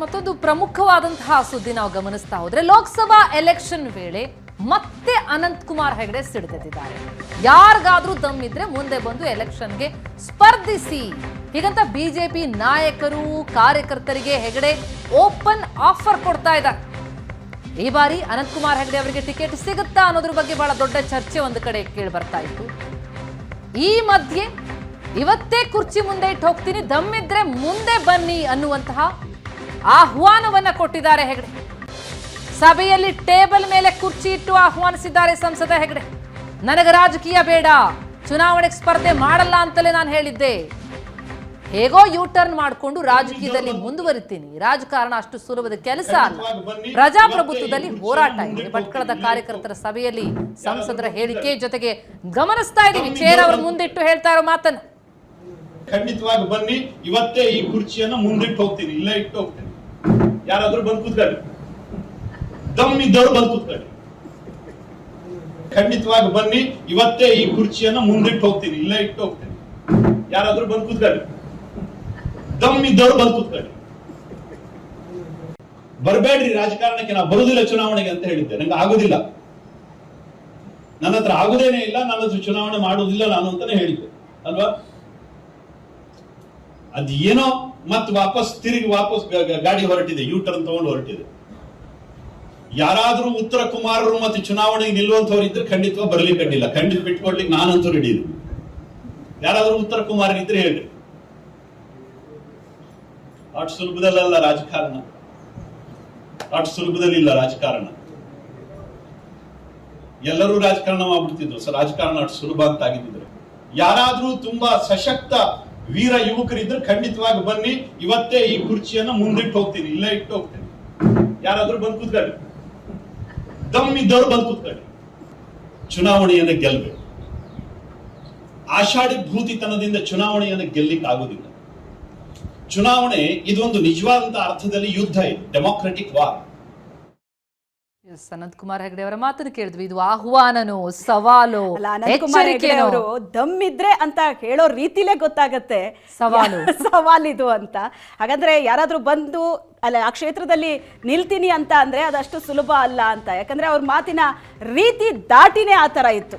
ಮತ್ತೊಂದು ಪ್ರಮುಖವಾದಂತಹ ಸುದ್ದಿ ನಾವು ಗಮನಿಸ್ತಾ ಹೋದ್ರೆ ಲೋಕಸಭಾ ಎಲೆಕ್ಷನ್ ವೇಳೆ ಮತ್ತೆ ಅನಂತ್ ಕುಮಾರ್ ಹೆಗಡೆ ಸಿಡಿದೆದ್ದಿದ್ದಾರೆ. ಯಾರಿಗಾದ್ರೂ ಇದ್ರೆ ಮುಂದೆ ಬಂದು ಎಲೆಕ್ಷನ್ಗೆ ಸ್ಪರ್ಧಿಸಿ. ಹೀಗಂತ ಬಿಜೆಪಿ ನಾಯಕರು, ಕಾರ್ಯಕರ್ತರಿಗೆ ಹೆಗಡೆ ಓಪನ್ ಆಫರ್ ಕೊಡ್ತಾ ಇದ್ದಾರೆ. ಈ ಬಾರಿ ಅನಂತ್ ಕುಮಾರ್ ಹೆಗಡೆ ಅವರಿಗೆ ಟಿಕೆಟ್ ಸಿಗುತ್ತಾ ಅನ್ನೋದ್ರ ಬಗ್ಗೆ ಬಹಳ ದೊಡ್ಡ ಚರ್ಚೆ ಒಂದು ಕಡೆ ಕೇಳಿ ಬರ್ತಾ ಇತ್ತು. ಈ ಮಧ್ಯೆ ಇವತ್ತೇ ಕುರ್ಚಿ ಮುಂದೆ ಇಟ್ಟು ಹೋಗ್ತೀನಿ ದಮ್ಮಿದ್ರೆ ಮುಂದೆ ಬನ್ನಿ ಅನ್ನುವಂತಹ ಆಹ್ವಾನವನ್ನ ಕೊಟ್ಟಿದ್ದಾರೆ ಹೆಗಡೆ. ಸಭೆಯಲ್ಲಿ ಟೇಬಲ್ ಮೇಲೆ ಕುರ್ಚಿ ಇಟ್ಟು ಆಹ್ವಾನಿಸಿದ್ದಾರೆ ಸಂಸದ ಹೆಗಡೆ. ನನಗೆ ರಾಜಕೀಯ ಬೇಡ, ಚುನಾವಣೆಗೆ ಸ್ಪರ್ಧೆ ಮಾಡಲ್ಲ ಅಂತಲೇ ನಾನು ಹೇಳಿದ್ದೆ. ಹೇಗೋ ಯೂ ಟರ್ನ್ ಮಾಡಿಕೊಂಡು ರಾಜಕೀಯದಲ್ಲಿ ಮುಂದುವರಿತೀನಿ. ರಾಜಕಾರಣ ಅಷ್ಟು ಸುಲಭದ ಕೆಲಸ ಅಲ್ಲ. ಪ್ರಜಾಪ್ರಭುತ್ವದಲ್ಲಿ ಹೋರಾಟ ಇದೆ. ಭಟ್ಕಳದ ಕಾರ್ಯಕರ್ತರ ಸಭೆಯಲ್ಲಿ ಸಂಸದರ ಹೇಳಿಕೆ ಜೊತೆಗೆ ಗಮನಿಸ್ತಾ ಇದ್ದೀವಿ. ಚೇರ್ ಅವರು ಮುಂದಿಟ್ಟು ಹೇಳ್ತಾ ಇರೋ ಮಾತನ್ನ. ಖಂಡಿತವಾಗಿ ಬನ್ನಿ. ಇವತ್ತೇ ಈ ಕುರ್ಚಿಯನ್ನು ಮುಂದಿಟ್ಟು ಹೋಗ್ತೀನಿ. ಇಲ್ಲೇ ಇಟ್ಟು ಹೋಗ್ತೀನಿ. ಯಾರಾದ್ರೂ ಬಂದು ಕೂತ್ಕೊಳ್ಳಿ. ದಮ್ ಇದ್ದವರು ಬಂದು ಕೂತ್ಕೊಳ್ಳಿ. ಖಂಡಿತವಾಗಿ ಬನ್ನಿ, ಇವತ್ತೇ ಈ ಕುರ್ಚಿಯನ್ನ ಮುಂದಿಟ್ಟು ಹೋಗ್ತೀನಿ, ಇಲ್ಲೇ ಇಟ್ಟು ಹೋಗ್ತೀನಿ. ಯಾರಾದ್ರೂ ಬಂದು ಕೂತ್ಕೊಳ್ಳಿ. ದಮ್ ಇದ್ದವರು ಬಂದು ಕೂತ್ಕೊಳ್ಳಿ. ಬರಬೇಡ್ರಿ, ರಾಜಕಾರಣಕ್ಕೆ ನಾವು ಬರುದಿಲ್ಲ ಚುನಾವಣೆಗೆ ಅಂತ ಹೇಳಿದ್ದೆ. ನಂಗೆ ಆಗುದಿಲ್ಲ. ನನ್ನ ಹತ್ರ ಆಗುದೇನೆ ಇಲ್ಲ, ನನ್ನ ಹತ್ರ ಚುನಾವಣೆ ಮಾಡುವುದಿಲ್ಲ ನಾನು ಅಂತಾನೆ ಹೇಳಿದ್ದೆ. ಅಲ್ವಾ? ಅದ್ ಏನೋ ಮತ್ ವಾಪಸ್ ತಿರುಗಿ ವಾಪಸ್ ಗಾಡಿ ಹೊರಟಿದೆ ಯು ಟರ್ನ್ ತಗೊಂಡು ಹೊರಟಿದೆ. ಯಾರಾದ್ರೂ ಉತ್ತರ ಕುಮಾರರು ಮತ್ತೆ ಚುನಾವಣೆಗೆ ನಿಲ್ಲುವಂತವ್ರು ಇದ್ರೆ ಖಂಡಿತವಾಗಿ ಬರ್ಲಿಕ್ಕೆ ಅಡ್ಡಿಲ್ಲ ಖಂಡಿತ ಬಿಟ್ಕೊಡ್ಲಿಕ್ಕೆ ನಾನಂತೂ ರೆಡಿ ಯಾರಾದರೂ ಉತ್ತರ ಕುಮಾರ್ ಇದ್ರೆ ಹೇಳ್ರಿ. ಅಷ್ಟು ಸುಲಭದಲ್ಲ ರಾಜಕಾರಣ. ಅಷ್ಟು ಸುಲಭದಲ್ಲಿ ಇಲ್ಲ ರಾಜಕಾರಣ. ಎಲ್ಲರೂ ರಾಜಕಾರಣ ಮಾಡ್ಬಿಡ್ತಿದ್ರು. ರಾಜಕಾರಣ ಅಷ್ಟು ಸುಲಭ ಅಂತ ಆಗಿದ್ದಿದ್ರೆ. ಯಾರಾದ್ರೂ ತುಂಬಾ ಸಶಕ್ತ ವೀರ ಯುವಕರಿದ್ರೆ ಖಂಡಿತವಾಗಿ ಬನ್ನಿ, ಇವತ್ತೇ ಈ ಕುರ್ಚಿಯನ್ನ ಮುಂದಿಟ್ಟು ಹೋಗ್ತೀನಿ, ಇಲ್ಲೇ ಇಟ್ಟು ಹೋಗ್ತೀನಿ. ಯಾರಾದ್ರೂ ಬಂದು ಕೂತ್ಕೊಳ್ಳಿ. ದಮ್ ಇದ್ದವರು ಬಂದು ಕೂತ್ಕೊಳ್ಳಿ. ಚುನಾವಣೆಯನ್ನ ಗೆಲ್ಬೇಕು. ಆಷಾಢಿ ಭೂತಿತನದಿಂದ ಚುನಾವಣೆಯನ್ನು ಗೆಲ್ಲಿಕ್ ಆಗುದಿಲ್ಲ. ಚುನಾವಣೆ ಇದೊಂದು ನಿಜವಾದಂತ ಅರ್ಥದಲ್ಲಿ ಯುದ್ಧ ಇದೆ ಡೆಮೋಕ್ರೆಟಿಕ್ ವಾರ್ ಅನಂತ್ ಕುಮಾರ್ ಹೆಗಡೆ ಅವರ ಮಾತನ್ನು ಕೇಳಿದ್ವಿ. ಇದು ಆಹ್ವಾನನೋ ಸವಾಲು ಅವರು ದಮ್ ಇದ್ರೆ ಅಂತ ಹೇಳೋ ರೀತಿಲೇ ಗೊತ್ತಾಗತ್ತೆ. ಸವಾಲು. ಸವಾಲಿದು ಅಂತ. ಹಾಗಾದ್ರೆ ಯಾರಾದ್ರೂ ಬಂದು ಅಲ್ಲ ಆ ಕ್ಷೇತ್ರದಲ್ಲಿ ನಿಲ್ತೀನಿ ಅಂತ ಅಂದ್ರೆ ಅದಷ್ಟು ಸುಲಭ ಅಲ್ಲ ಅಂತ. ಯಾಕಂದ್ರೆ ಅವ್ರ ಮಾತಿನ ರೀತಿ ದಾಟಿನೇ ಆ ತರ ಇತ್ತು.